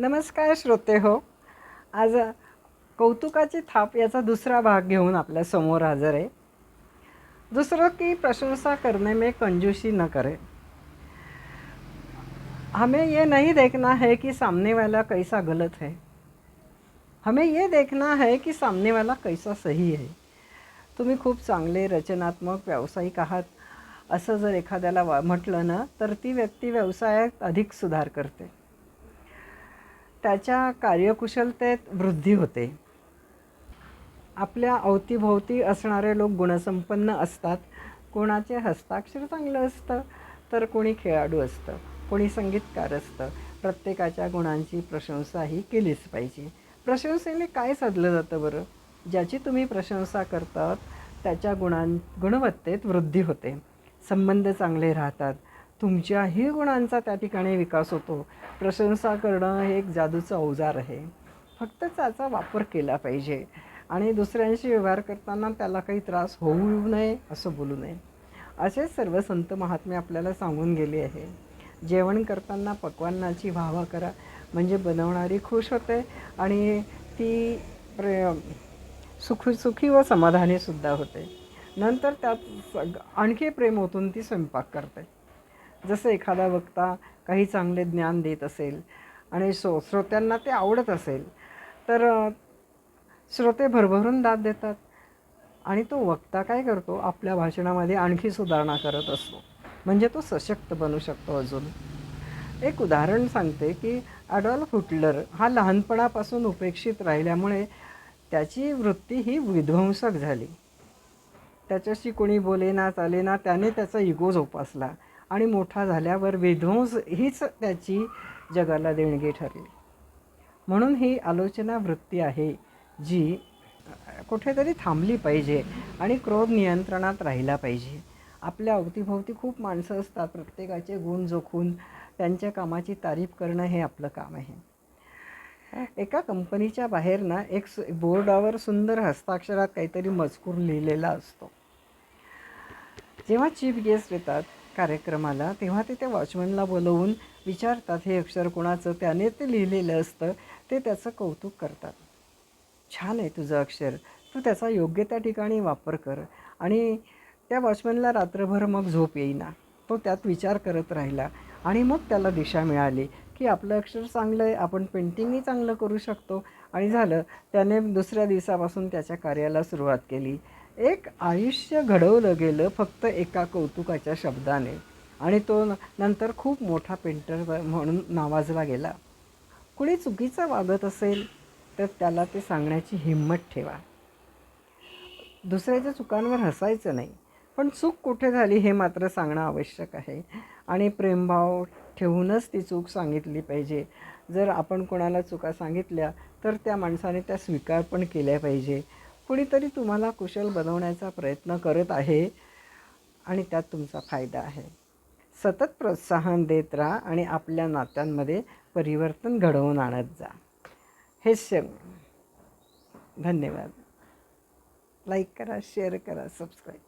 नमस्कार श्रोते हो. आज कौतुकाची थाप याचा दुसरा भाग घेऊन आपल्यासमोर हजर आहे. दुसरं की प्रशंसा करने में कंजूसी न करे. हमें ये नहीं देखना है कि सामने वाला कैसा गलत है. हमें ये देखना है की सामने वाला कैसा सही आहे तुम्ही खूप चांगले रचनात्मक व्यावसायिक आहात. असं जर एखाद्याला वा म्हटलं ना तर ती व्यक्ती व्यवसायात अधिक सुधार करते. त्याच्या कार्यकुशलतेत वृद्धी होते. आपल्या अवतीभोवती असणारे लोक गुणसंपन्न असतात. कोणाचे हस्ताक्षर चांगलं असतं तर कोणी खेळाडू असतं कोणी संगीतकार असतं. प्रत्येकाच्या गुणांची प्रशंसा ही केलीच पाहिजे. प्रशंसेने काय साधलं जातं बरं? ज्याची तुम्ही प्रशंसा करतात त्याच्या गुणां गुणवत्तेत वृद्धी होते. संबंध चांगले राहतात. तुमच्याही गुणांचा त्या ठिकाणी विकास होतो. प्रशंसा करणं हे एक जादूचं अवजार आहे. फक्त त्याचा वापर केला पाहिजे. आणि दुसऱ्यांशी व्यवहार करताना त्याला काही त्रास होऊ नये असं बोलू नये. असे सर्व संत महात्मे आपल्याला सांगून गेले आहे. जेवण करताना पक्वान्नाची वाहवा करा. म्हणजे बनवणारी खुश होते आणि ती प्रे सुख सुखी व समाधानीसुद्धा होते. नंतर त्यात सग आणखी प्रेम ओतून ती स्वयंपाक करते. जसं एखादा वक्ता काही चांगले ज्ञान देत असेल आणि सो श्रोत्यांना ते आवडत असेल तर श्रोते भरभरून दाद देतात. आणि तो वक्ता काय करतो? आपल्या भाषणामध्ये आणखी सुधारणा करत असतो. म्हणजे तो सशक्त बनू शकतो अजून. एक उदाहरण सांगते की ॲडॉल्फ हुटलर हा लहानपणापासून उपेक्षित राहिल्यामुळे त्याची वृत्ती ही विध्वंसक झाली. त्याच्याशी कोणी बोलेना चालेना त्याने त्याचा इगो जोपासला. आणि मोठा झाल्यावर विध्वंस हीच त्याची जगाला देणगी ठरली. म्हणून ही आलोचना वृत्ती आहे जी कुठेतरी थांबली पाहिजे आणि क्रोध नियंत्रणात राहिला पाहिजे. आपल्या अवतीभोवती खूप माणसं असतात प्रत्येकाचे गुण जोखून त्यांच्या कामाची तारीफ करणं हे आपलं काम आहे. एका कंपनीच्या बाहेर ना एक सु बोर्डावर सुंदर हस्ताक्षरात काहीतरी मजकूर लिहिलेला असतो. जेव्हा चीफ गेस्ट येतात कार्यक्रमाला तेव्हा ते त्या वॉचमनला बोलवून विचारतात हे अक्षर कोणाचं? त्याने ते लिहिलेलं असतं. ते त्याचं कौतुक करतात. छान आहे तुझं अक्षर. तू त्याचा योग्य त्या ठिकाणी वापर कर. आणि त्या वॉचमनला रात्रभर मग झोप येईना. तो त्यात विचार करत राहिला आणि मग त्याला दिशा मिळाली की आपलं अक्षर चांगलं आहे आपण पेंटिंगही चांगलं करू शकतो. आणि झालं त्याने दुसऱ्या दिवसापासून त्याच्या कार्याला सुरुवात केली. एक आयुष्य घडवलं गेलं फक्त एका कौतुकाच्या शब्दाने. आणि तो नंतर खूप मोठा पेंटर म्हणून नावाजला गेला. कुणी चुकीचं वागत असेल तर त्याला ते सांगण्याची हिंमत ठेवा. दुसऱ्याच्या चुकांवर हसायचं नाही पण चूक कुठे झाली हे मात्र सांगणं आवश्यक आहे. आणि प्रेमभाव ठेवूनच ती चूक सांगितली पाहिजे. जर आपण कोणाला चुका सांगितल्या तर त्या माणसाने त्या स्वीकार पण केल्या पाहिजे. कुणीतरी तुम्हाला कुशल बनवण्याचा प्रयत्न करत आहे आणि त्यात तुमचा फायदा आहे. सतत प्रोत्साहन देत राहा आणि आपल्या नात्यांमध्ये परिवर्तन घडवून आणत जा. हे श- धन्यवाद. लाईक करा शेअर करा सबस्क्राईब